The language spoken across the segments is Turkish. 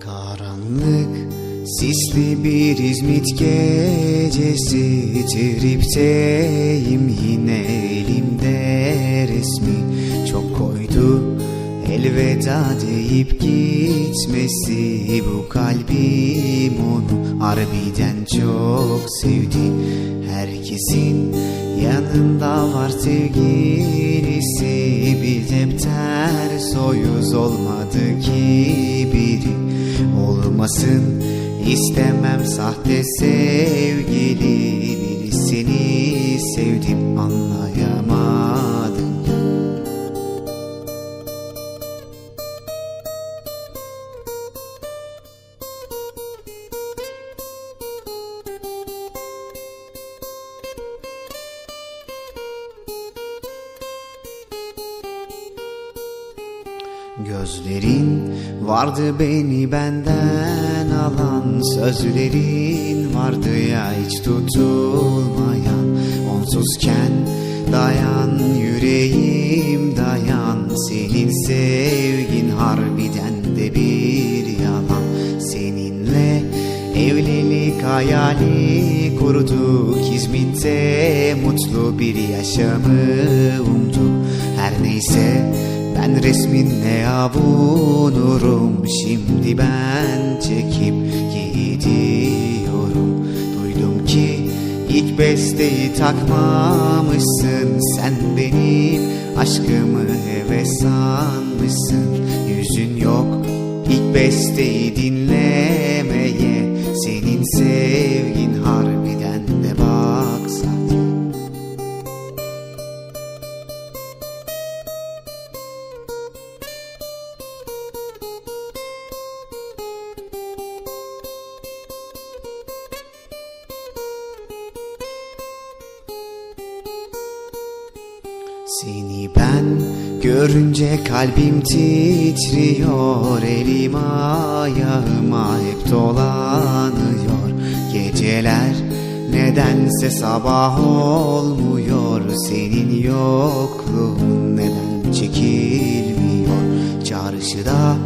Karanlık Sisli bir İzmit gecesi. Tripteyim yine elimde resmi. Çok koydu elveda deyip gitmesi. Bu kalbim onu harbiden çok sevdi. Herkesin yanında var sevgilisi Bir de ters o yüz olmadı ki biri. Olmasın istemem sahte sevgili Gözlerin vardı beni benden alan Sözlerin vardı ya hiç tutulmayan. Onsuzken dayan yüreğim dayan Senin sevgin harbiden de bir yalan. Seninle evlilik hayali kurduk İzmit'te mutlu bir yaşamı umduk ben resminle avunurum. Şimdi ben çekip gidiyorum. Duydum ki ilk besteyi takmamışsın. Sen benim aşkımı heves sanmışsın. Yüzün yok ilk besteyi dinlemeye. Senin sevgin harbiden Seni ben görünce kalbim titriyor Elim ayağıma hep dolanıyor. Geceler nedense sabah olmuyor Senin yokluğun neden çekilmiyor? Çarşıda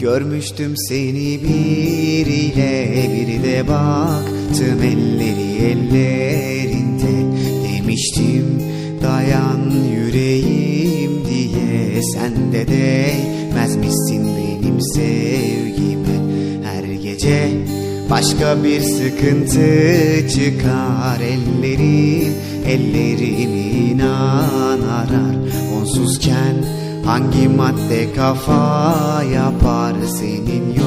görmüştüm seni biriyle Bir de baktım elleri ellerinde. Demiştim dayan yüreğim diye Sen de değmezmişsin benim sevgime? Her gece başka bir sıkıntı çıkar Ellerim ellerim inan arar. Onsuzken hangi madde kafa yapar Senin